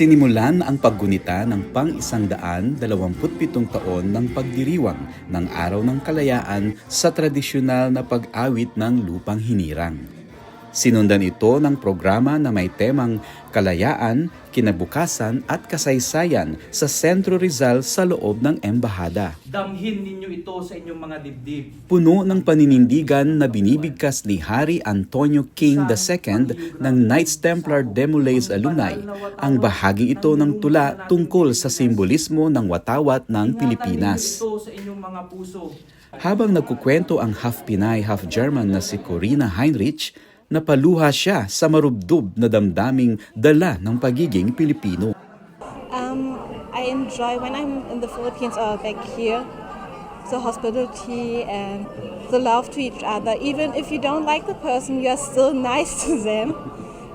Sinimulan ang paggunita ng pang-isang daan dalawamputpitong taon ng pagdiriwang ng Araw ng Kalayaan sa tradisyonal na pag-awit ng lupang hinirang. Sinundan ito ng programa na may temang Kalayaan, Kinabukasan at Kasaysayan sa Sentro Rizal sa loob ng Embahada. Damhin ninyo ito sa inyong mga dibdib. Puno ng paninindigan na binibigkas ni Hari Antonio King II ng Knights Templar Demolays Alumni ang bahagi ito ng tula tungkol sa simbolismo ng watawat ng Pilipinas. ito sa inyong mga puso. Habang nagkukwento ang half Pinay, half German na si Corina Heinrich, napaluha siya sa marubdob na damdaming dala ng pagiging Pilipino. Um, I enjoy when I'm in the Philippines or back here, the hospitality and the love to each other. Even if you don't like the person, you are still nice to them.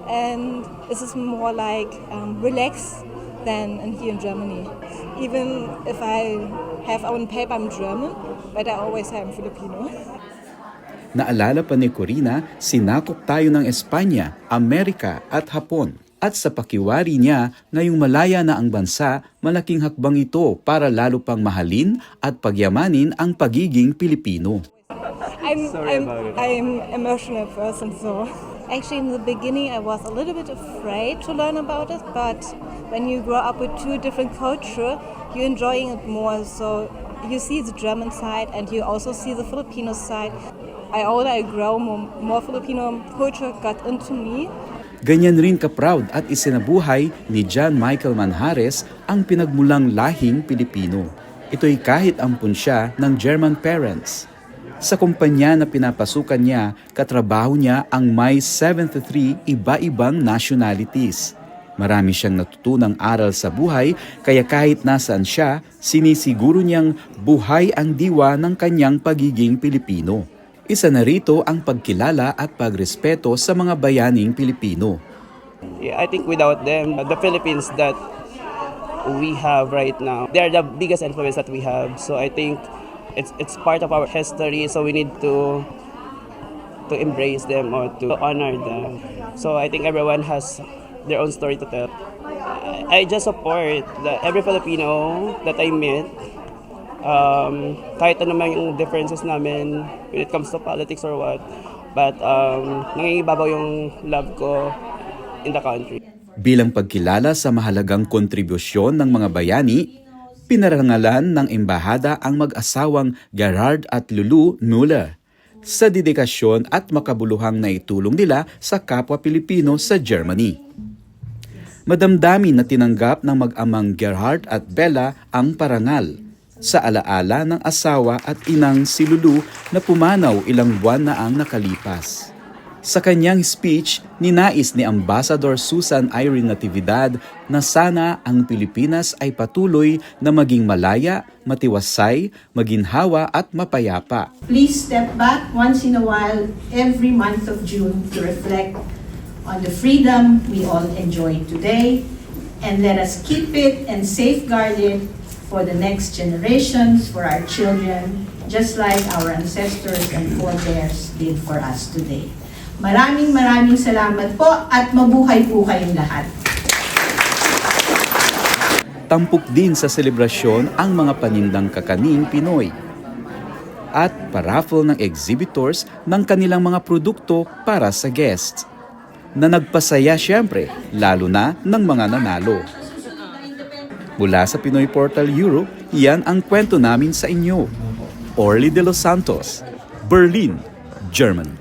And this is more like um, relaxed than in here in Germany. Even if I have on paper I'm German, but I always say Filipino. Naalala pa ni Corina, sinakop tayo ng Espanya, Amerika at Hapon. At sa pakiwari niya, ngayong malaya na ang bansa, malaking hakbang ito para lalo pang mahalin at pagyamanin ang pagiging Pilipino. I'm I'm I'm emotional person, so actually in the beginning I was a little bit afraid to learn about it, but when you grow up with two different culture, you're enjoying it more. So you see the German side and you also see the Filipino side. I older I grow, more, more Filipino culture got into me. Ganyan rin ka-proud at isinabuhay ni John Michael Manhares ang pinagmulang lahing Pilipino. Ito'y kahit ampun siya ng German parents. Sa kumpanya na pinapasukan niya, katrabaho niya ang may 73 iba-ibang nationalities. Marami siyang natutunang aral sa buhay, kaya kahit nasaan siya, sinisiguro niyang buhay ang diwa ng kanyang pagiging Pilipino. Isa na rito ang pagkilala at pagrespeto sa mga bayaning Pilipino. I think without them, the Philippines that we have right now, they're the biggest influence that we have. So I think it's it's part of our history. So we need to to embrace them or to honor them. So I think everyone has their own story to tell. I I just support the, every Filipino that I meet. Um, kahit ano man yung differences namin when it comes to politics or what. But um, nangingibabaw yung love ko in the country. Bilang pagkilala sa mahalagang kontribusyon ng mga bayani, pinarangalan ng embahada ang mag-asawang Gerhard at Lulu Muller sa dedikasyon at makabuluhang naitulong nila sa kapwa Pilipino sa Germany. Madamdami na tinanggap ng mag-amang Gerhard at Bella ang parangal sa alaala ng asawa at inang si Lulu na pumanaw ilang buwan na ang nakalipas. Sa kanyang speech, ninais ni Ambassador Susan Irene Natividad na sana ang Pilipinas ay patuloy na maging malaya, matiwasay, maginhawa at mapayapa. Please step back once in a while every month of June to reflect on the freedom we all enjoy today and let us keep it and safeguard it for the next generations, for our children, just like our ancestors and forebears did for us today. Maraming maraming salamat po at mabuhay po kayong lahat. Tampok din sa selebrasyon ang mga panindang kakaning Pinoy at paraffle ng exhibitors ng kanilang mga produkto para sa guests na nagpasaya siyempre lalo na ng mga nanalo. Mula sa Pinoy Portal Europe, yan ang kwento namin sa inyo. Orly de los Santos, Berlin, Germany.